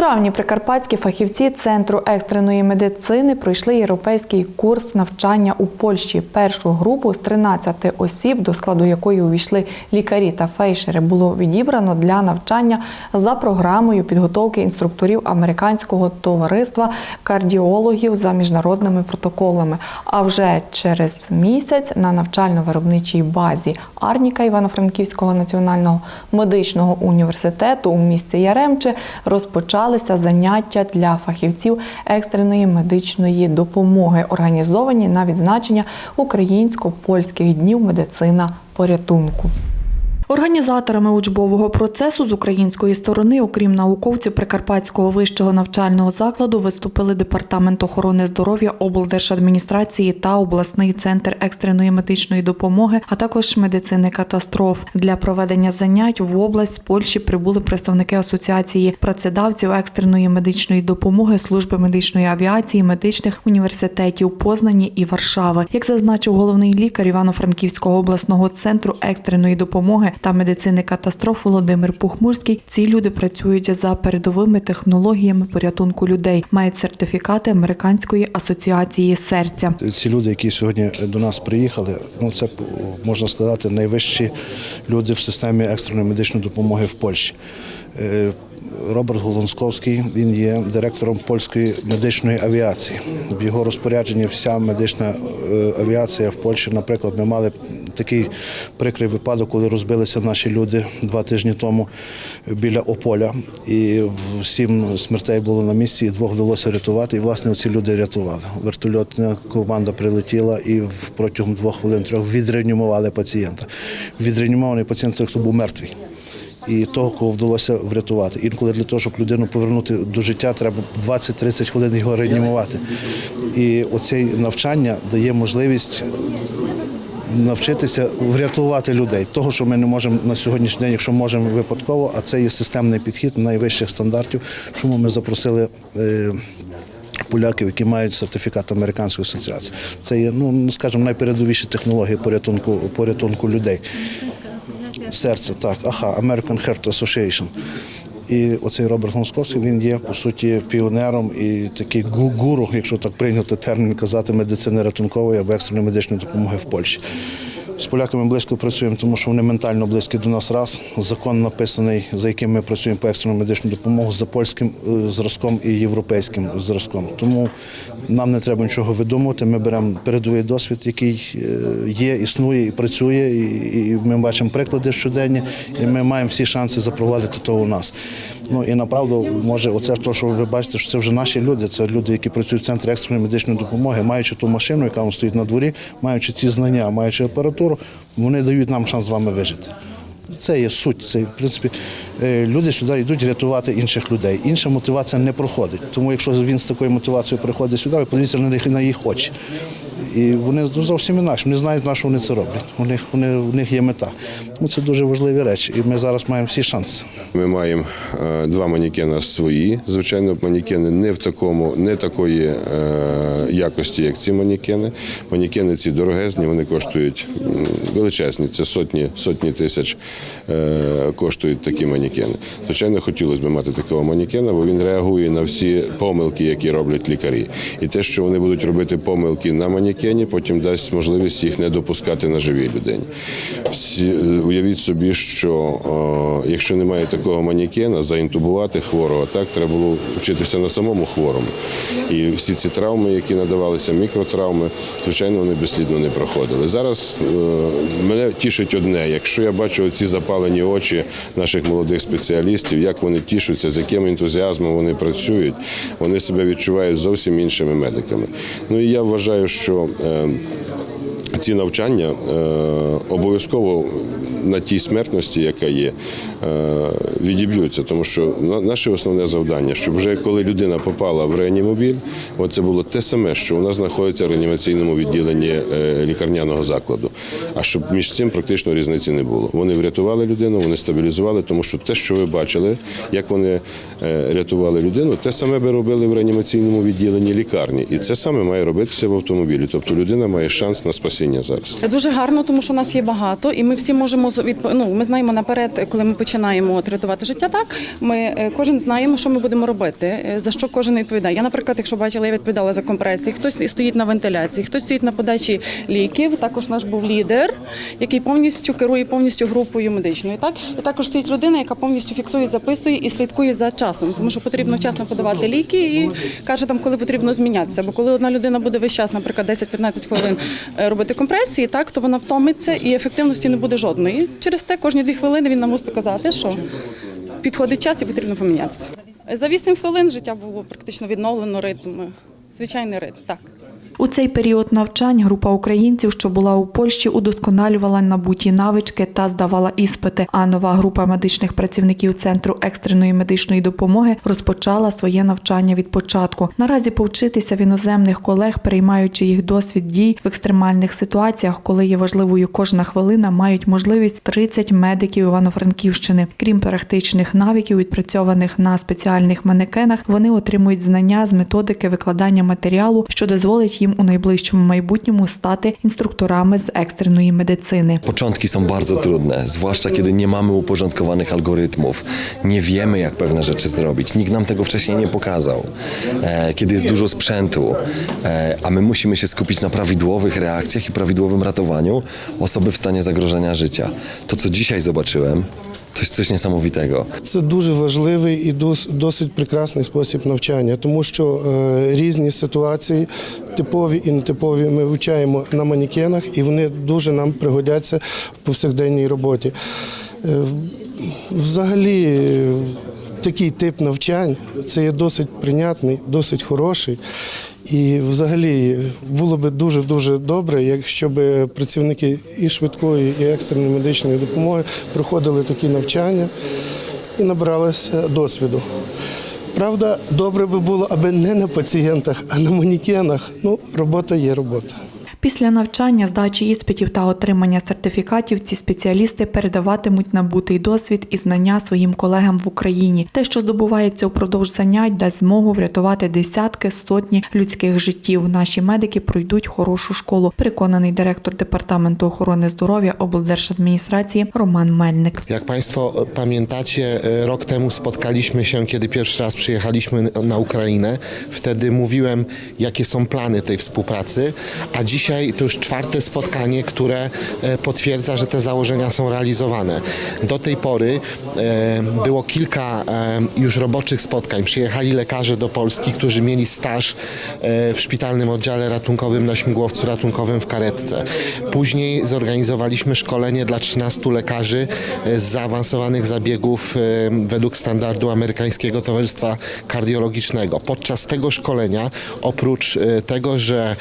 Травні прикарпатські фахівці Центру екстреної медицини пройшли європейський курс навчання у Польщі. Першу групу з 13 осіб, до складу якої увійшли лікарі та фейшери, було відібрано для навчання за програмою підготовки інструкторів американського товариства кардіологів за міжнародними протоколами. А вже через місяць на навчально-виробничій базі Арніка Івано-Франківського національного медичного університету у місті Яремче розпочалися заняття для фахівців екстреної медичної допомоги, організовані на відзначення українсько-польських днів медицина порятунку. Організаторами учбового процесу з української сторони, окрім науковців Прикарпатського вищого навчального закладу, виступили департамент охорони здоров'я облдержадміністрації та обласний центр екстреної медичної допомоги, а також медицини катастроф. Для проведення занять в область з Польщі прибули представники асоціації працедавців екстреної медичної допомоги, служби медичної авіації, медичних університетів Познані і Варшави. Як зазначив головний лікар Івано-Франківського обласного центру екстреної допомоги та медицини катастроф Володимир Пухмурський, ці люди працюють за передовими технологіями порятунку людей, мають сертифікати Американської асоціації серця. Ці люди, які сьогодні до нас приїхали, ну це можна сказати найвищі люди в системі екстреної медичної допомоги в Польщі. Роберт Голонсковський, він є директором польської медичної авіації. В його розпорядженні вся медична е, авіація в Польщі. Наприклад, ми мали такий прикрий випадок, коли розбилися наші люди два тижні тому біля Ополя, і сім смертей було на місці, і двох вдалося рятувати. І власне ці люди рятували. Вертольотна команда прилетіла і протягом двох хвилин трьох відреанімували пацієнта. Відреанімований пацієнт це хто був мертвий. І того, кого вдалося врятувати. Інколи для того, щоб людину повернути до життя, треба 20-30 хвилин його реанімувати. І оце навчання дає можливість навчитися врятувати людей. Того, що ми не можемо на сьогоднішній день, якщо можемо випадково, а це є системний підхід найвищих стандартів. Чому ми запросили. е, Поляків, які мають сертифікат американської асоціації, це є ну скажімо, найпередовіші технології порятунку порятунку людей. Серце, так, аха, American Heart Association. І оцей Роберт Московський він є по суті піонером і такий гу- гуру, якщо так прийняти термін казати, медицини рятункової або екстреної медичної допомоги в Польщі. З поляками близько працюємо, тому що вони ментально близькі до нас раз. Закон написаний, за яким ми працюємо по екстрену медичну допомогу за польським е, зразком і європейським зразком. Тому нам не треба нічого видумувати. Ми беремо передовий досвід, який е, є, існує і працює, і, ми бачимо приклади щоденні, і ми маємо всі шанси запровадити то у нас. Ну і направду, може, оце те, що ви бачите, що це вже наші люди, це люди, які працюють в центрі екстреної медичної допомоги, маючи ту машину, яка вам стоїть на дворі, маючи ці знання, маючи апаратуру, вони дають нам шанс з вами вижити. Це є суть. Це, в принципі, е, люди сюди йдуть рятувати інших людей. Інша мотивація не проходить. Тому якщо він з такою мотивацією приходить сюди, ви подивіться на на їх очі. І вони ну, зовсім інакше. Вони знають, на що вони це роблять. У них, вони, у них є мета. Тому це дуже важливі речі. І ми зараз маємо всі шанси. Ми маємо е, два манікена свої. Звичайно, манікени не в такому, не такої е, якості, як ці манікени. Манікени ці дорогезні, вони коштують величезні. Це сотні, сотні тисяч е, коштують такі манікени. Звичайно, хотілося б мати такого манікена, бо він реагує на всі помилки, які роблять лікарі. І те, що вони будуть робити помилки на манікені, потім дасть можливість їх не допускати на живій людині. Е, уявіть собі, що о, якщо немає такого манікена, заінтубувати хворого, так треба було вчитися на самому хворому. І всі ці травми, які надавалися, мікротравми, звичайно, вони безслідно не проходили. Зараз е, мене тішить одне, якщо я бачу ці запалені очі наших молодих спеціалістів, як вони тішуться, з яким ентузіазмом вони працюють, вони себе відчувають зовсім іншими медиками. Ну і я вважаю, що е, ці навчання е, обов'язково на тій смертності, яка є, е, відіб'ються, тому що наше основне завдання, щоб вже коли людина попала в реанімобіль, це було те саме, що вона знаходиться в реанімаційному відділенні е, лікарняного закладу. А щоб між цим практично різниці не було. Вони врятували людину, вони стабілізували, тому що те, що ви бачили, як вони рятували людину, те саме би робили в реанімаційному відділенні лікарні. І це саме має робитися в автомобілі. Тобто людина має шанс на спасіння навчання зараз. Дуже гарно, тому що нас є багато, і ми всі можемо ну, Ми знаємо наперед, коли ми починаємо от рятувати життя. Так ми е, кожен знаємо, що ми будемо робити, е, за що кожен відповідає. Я, наприклад, якщо бачила, я відповідала за компресії. Хтось стоїть на вентиляції, хтось стоїть на подачі ліків. Також наш був лідер, який повністю керує повністю групою медичною. Так і також стоїть людина, яка повністю фіксує, записує і слідкує за часом, тому що потрібно вчасно подавати ліки і каже там, коли потрібно змінятися. Бо коли одна людина буде весь час, наприклад, 10-15 хвилин е, робити компресії, так то вона втомиться і ефективності не буде жодної. Через те кожні дві хвилини він нам мусить казати, що підходить час і потрібно помінятися. За вісім хвилин життя було практично відновлено ритм. Звичайний ритм, так. У цей період навчань група українців, що була у Польщі, удосконалювала набуті навички та здавала іспити. А нова група медичних працівників центру екстреної медичної допомоги розпочала своє навчання від початку. Наразі повчитися в іноземних колег, переймаючи їх досвід дій в екстремальних ситуаціях, коли є важливою кожна хвилина, мають можливість 30 медиків Івано-Франківщини. Крім практичних навиків, відпрацьованих на спеціальних манекенах, вони отримують знання з методики викладання матеріалу, що дозволить їм у найближчому майбутньому stати instruktorami z ekstrenej medycyny. Początki są bardzo trudne, zwłaszcza kiedy nie mamy uporządkowanych algorytmów, nie wiemy, jak pewne rzeczy zrobić. Nikt nam tego wcześniej nie pokazał. E, kiedy jest dużo sprzętu, e, a my musimy się skupić na prawidłowych reakcjach i prawidłowym ratowaniu osoby w stanie zagrożenia życia. To, co dzisiaj zobaczyłem, to jest coś niesamowitego. Це дуже важливий і дос- досить прекрасний спосіб навчання, тому що е, різні ситуації, типові і нетипові, ми вивчаємо на манекенах, і вони дуже нам пригодяться в повсякденній роботі. Е, взагалі, такий тип навчань це є досить прийнятний, досить хороший. І взагалі було би дуже дуже добре, якщо б працівники і швидкої, і екстреної медичної допомоги проходили такі навчання і набралися досвіду. Правда, добре би було, аби не на пацієнтах, а на манекенах. Ну, робота є робота. Після навчання, здачі іспитів та отримання сертифікатів ці спеціалісти передаватимуть набутий досвід і знання своїм колегам в Україні. Те, що здобувається упродовж занять, дасть змогу врятувати десятки, сотні людських життів. Наші медики пройдуть хорошу школу. Переконаний директор департаменту охорони здоров'я облдержадміністрації Роман Мельник. Jak Państwo pamiętacie, e, rok temu spotkaliśmy się, kiedy pierwszy raz przyjechaliśmy na Ukrainę. Wtedy mówiłem, jakie są plany tej współpracy, a dzisiaj to już czwarte spotkanie, które e, potwierdza, że te założenia są realizowane. Do tej pory e, było kilka e, już roboczych spotkań. Przyjechali lekarze do Polski, którzy mieli staż w szpitalnym oddziale ratunkowym na śmigłowcu ratunkowym w karetce. Później zorganizowaliśmy szkolenie dla 13 lekarzy z zaawansowanych zabiegów według standardu amerykańskiego Towarzystwa Kardiologicznego. Podczas tego szkolenia, oprócz tego, że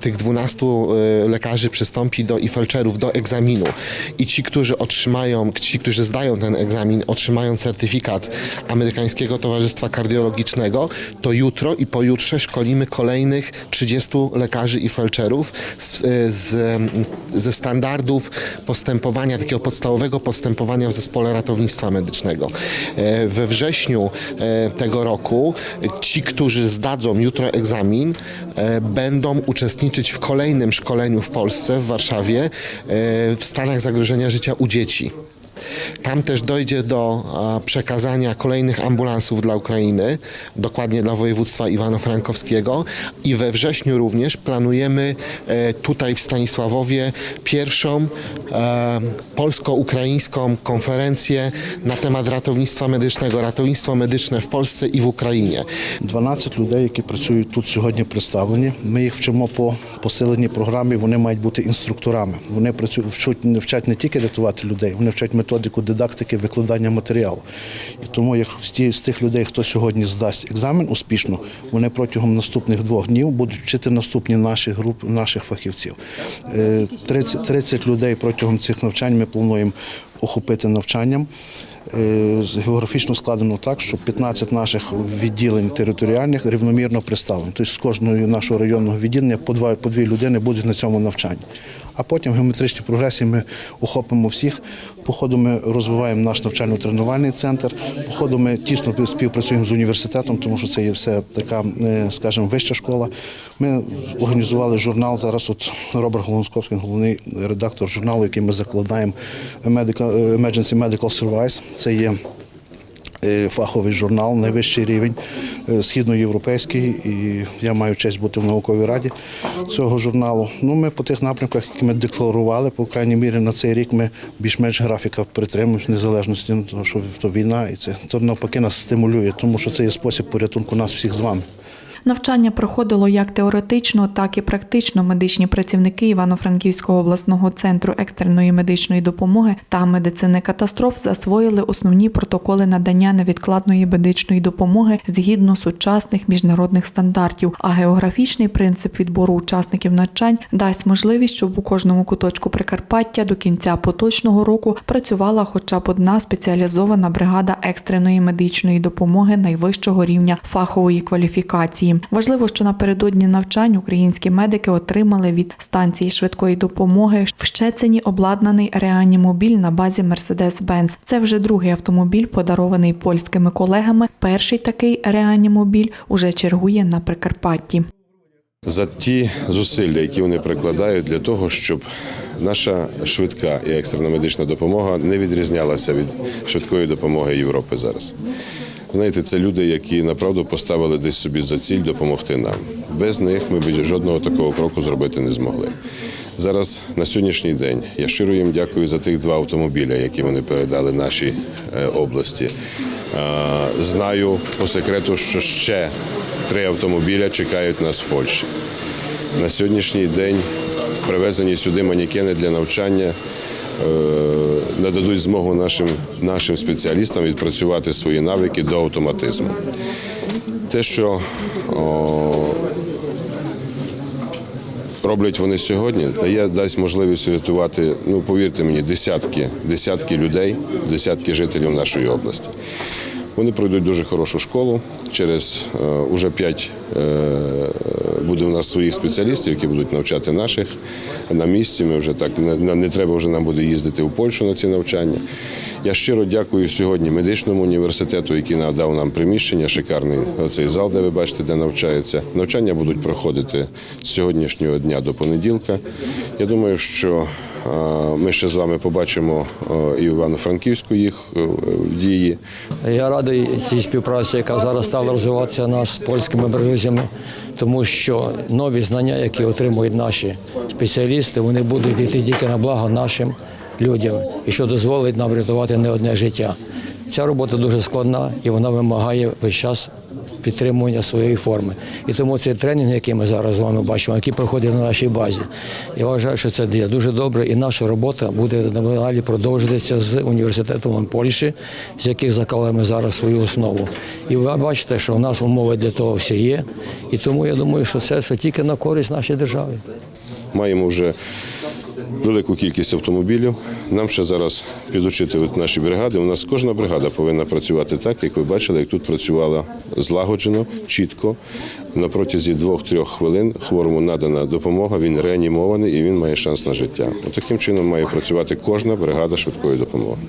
tych 12 e, lekarzy przystąpi do i felczerów do egzaminu i ci, którzy otrzymają, ci, którzy zdają ten egzamin, otrzymają certyfikat amerykańskiego Towarzystwa Kardiologicznego, to jutro i pojutrze szkolimy kolejnych 30 lekarzy i felczerów z, z, ze standardów postępowania, takiego podstawowego postępowania w zespole ratownictwa medycznego. E, We wrześniu e, tego roku ci, którzy zdadzą jutro egzamin, e, będą uczestniczyć w kolejnym szkoleniu w Polsce, w Warszawie, e, w stanach zagrożenia życia u dzieci. Tam też dojdzie do a, przekazania kolejnych ambulansów dla Ukrainy, dokładnie dla województwa Iwano-Frankowskiego i we wrześniu również planujemy e, tutaj w Stanisławowie pierwszą e, polsko-ukraińską konferencję na temat ratownictwa medycznego, ratownictwo medyczne w Polsce i w Ukrainie. 12 людей, які працюють тут сьогодні представлені. Ми їх вчимо по посиленій програмі. Вони мають бути інструкторами. Вони працюють вчать, не вчать не тільки рятувати людей, вони вчать методику Дидактики, викладання матеріалу. І тому, як з тих людей, хто сьогодні здасть екзамен успішно, вони протягом наступних двох днів будуть вчити наступні наші групи наших фахівців. Е, 30, 30 людей протягом цих навчань ми плануємо охопити навчанням. Е, Географічно складено так, що 15 наших відділень територіальних рівномірно представлені. Тобто з кожного нашого районного відділення по два по дві людини будуть на цьому навчанні. А потім в геометричній прогресії ми охопимо всіх. По ходу ми розвиваємо наш навчально-тренувальний центр. По ходу ми тісно співпрацюємо з університетом, тому що це є все така, е, скажімо, вища школа. Ми організували журнал. Зараз от Роберт Голонсковський, головний редактор журналу, який ми закладаємо Medical, Emergency Medical Service. Це є е, фаховий журнал, найвищий рівень е, східноєвропейський, і я маю честь бути в науковій раді цього журналу. Ну, ми по тих напрямках, які ми декларували, по крайній мірі на цей рік ми більш-менш графіка притримуємося, незалежності, тому що то війна, і це, це навпаки нас стимулює, тому що це є спосіб порятунку нас всіх з вами. Навчання проходило як теоретично, так і практично. Медичні працівники Івано-Франківського обласного центру екстреної медичної допомоги та медицини катастроф засвоїли основні протоколи надання невідкладної медичної допомоги згідно сучасних міжнародних стандартів. А географічний принцип відбору учасників навчань дасть можливість, щоб у кожному куточку Прикарпаття до кінця поточного року працювала хоча б одна спеціалізована бригада екстреної медичної допомоги найвищого рівня фахової кваліфікації. Важливо, що напередодні навчань українські медики отримали від станції швидкої допомоги в Щецині обладнаний реанімобіль на базі Mercedes-Benz. Це вже другий автомобіль, подарований польськими колегами. Перший такий реанімобіль уже чергує на Прикарпатті. за ті зусилля, які вони прикладають для того, щоб наша швидка і екстрена медична допомога не відрізнялася від швидкої допомоги Європи зараз. Знаєте, це люди, які направду поставили десь собі за ціль допомогти нам. Без них ми б жодного такого кроку зробити не змогли. Зараз на сьогоднішній день я щиро їм дякую за тих два автомобіля, які вони передали нашій е, області. Е, Знаю по секрету, що ще три автомобіля чекають нас в Польщі. На сьогоднішній день привезені сюди манікени для навчання нададуть змогу нашим, нашим спеціалістам відпрацювати свої навики до автоматизму. Те, що о, роблять вони сьогодні, дає дасть можливість врятувати, ну повірте мені, десятки, десятки людей, десятки жителів нашої області. Вони пройдуть дуже хорошу школу. Через е, уже п'ять е, буде у нас своїх спеціалістів, які будуть навчати наших на місці. Ми вже так не, треба вже нам буде їздити в Польщу на ці навчання. Я щиро дякую сьогодні медичному університету, який надав нам приміщення, шикарний оцей зал, де ви бачите, де навчаються. Навчання будуть проходити з сьогоднішнього дня до понеділка. Я думаю, що ми ще з вами побачимо е, і Івано-Франківську їх е, дії. Я радий цій співпраці, яка зараз стала розвиватися нас з польськими друзями, тому що нові знання, які отримують наші спеціалісти, вони будуть йти тільки на благо нашим людям, і що дозволить нам врятувати не одне життя. Ця робота дуже складна і вона вимагає весь час підтримування своєї форми. І тому цей тренінг, який ми зараз з вами бачимо, який проходить на нашій базі, я вважаю, що це дуже добре, і наша робота буде надалі продовжуватися з університетом Польщі, з яких заклали ми зараз свою основу. І ви бачите, що у нас умови для того всі є. І тому я думаю, що це що тільки на користь нашій державі. Маємо вже велику кількість автомобілів. Нам ще зараз підучити наші бригади. У нас кожна бригада повинна працювати так, як ви бачили, як тут працювала злагоджено, чітко. На протязі двох-трьох хвилин хворому надана допомога, він реанімований і він має шанс на життя. Таким чином має працювати кожна бригада швидкої допомоги.